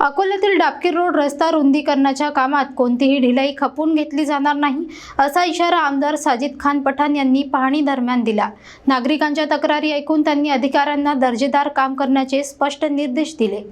अकोल्यातील डाबकीर रोड रस्ता रुंदीकरणाच्या कामात कोणतीही ढिलाई खपून घेतली जाणार नाही असा इशारा आमदार साजिद खान पठाण यांनी पाहणी दरम्यान दिला. नागरिकांच्या तक्रारी ऐकून त्यांनी अधिकाऱ्यांना दर्जेदार काम करण्याचे स्पष्ट निर्देश दिले.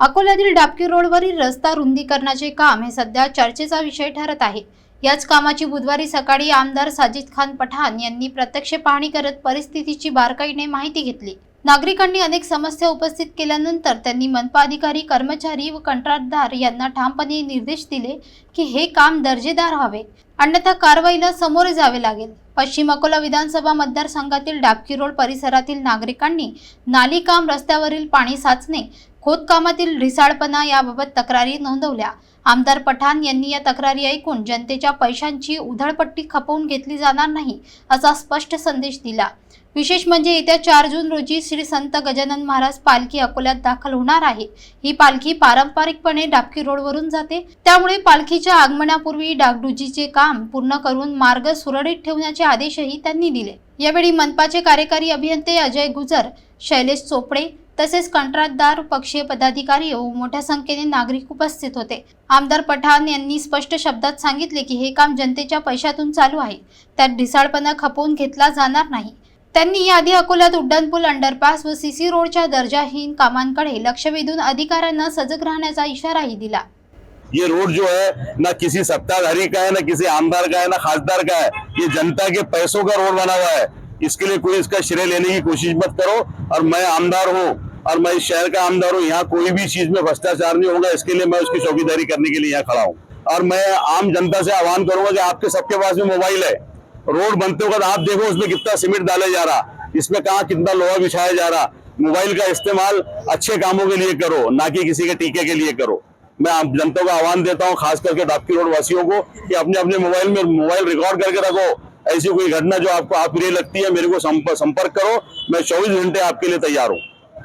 अकोल्यातील डाबकी रोडवरील रस्ता रुंदीकरणाचे काम हे सध्या चर्चेचा विषय ठरत आहे. याच कामाची बुधवारी सकाळी आमदार साजिद खान पठाण यांनी प्रत्यक्ष पाहणी करत परिस्थितीची बारकाईने माहिती घेतली. नागरिकांनी अनेक समस्या उपस्थित केल्यानंतर त्यांनी मनपा अधिकारी कर्मचारी व कंत्राटदार यांना ठामपणे निर्देश दिले की हे काम दर्जेदार हवे अन्यथा कारवाईला सामोरे जावे लागेल. पश्चिम अकोला विधानसभा मतदारसंघातील डाबकी रोड परिसरातील नागरिकांनी नालीकाम रस्त्यावरील पाणी साचणे खोदकामातील ढिसाळपणा याबाबत तक्रारी नोंदवल्या. आमदार पठाण यांनी या तक्रारी ऐकून जनतेच्या पैशांची उधळपट्टी खपवून घेतली जाणार नाही असा स्पष्ट संदेश दिला. विशेष म्हणजे येत्या चार जून रोजी श्री संत गजानन महाराज पालखी अकोल्यात दाखल होणार आहे. ही पालखी पारंपरिकपणे डाबकी रोडवरून जाते. त्यामुळे पालखीच्या आगमनापूर्वी डागडुजीचे काम काम पूर्ण करून मार्ग सुरळीत ठेवण्याचे आदेशही त्यांनी दिले. यावेळी मनपाचे कार्यकारी अभियंते अजय गुजर शैलेश चोपडे तसेच कंत्राटदार पक्षीय पदाधिकारी व मोठ्या संख्येने नागरिक उपस्थित होते. आमदार पठाण यांनी स्पष्ट शब्दात सांगितले की हे काम जनतेच्या पैशातून चालू आहे. त्यात ढिसाळपणा खपवून घेतला जाणार नाही. त्यांनी याआधी अकोल्यात उड्डाणपूल अंडरपास व सीसी रोडच्या दर्जाहीन कामांकडे लक्ष वेधून अधिकाऱ्यांना सजग राहण्याचा इशाराही दिला. ये रोड जो है, ना किसी सत्ताधारी का है, ना किसी आमदार का है, ना खासदार का है, ये जनता के पैसों का रोड बना हुआ है। इसके लिए कोई इसका श्रेय लेने की कोशिश मत करो और मैं आमदार हूँ और मैं इस शहर का आमदार हूँ। यहाँ कोई भी चीज़ में भ्रष्टाचार नहीं होगा, इसके लिए मैं उसकी चौकीदारी करने के लिए यहाँ खड़ा हूँ। और मैं आम जनता से आह्वान करूँगा कि आपके सबके पास में मोबाइल है। रोड बनते वक्त आप देखो उसमें कितना सीमेंट डाला जा रहा, इसमें कहाँ कितना लोहा बिछाया जा रहा। मोबाइल का इस्तेमाल अच्छे कामों के लिए करो, ना कि किसी के टीके के लिए करो। मैं आप जनता को आह्वान देता हूँ, खास करके डाकी रोड वासियों को, कि अपने अपने मोबाइल में मोबाइल रिकॉर्ड करके रखो। ऐसी कोई घटना जो आपको अप्रिय लगती है, मेरे को संपर्क करो। मैं 24 घंटे आपके लिए तैयार हूँ।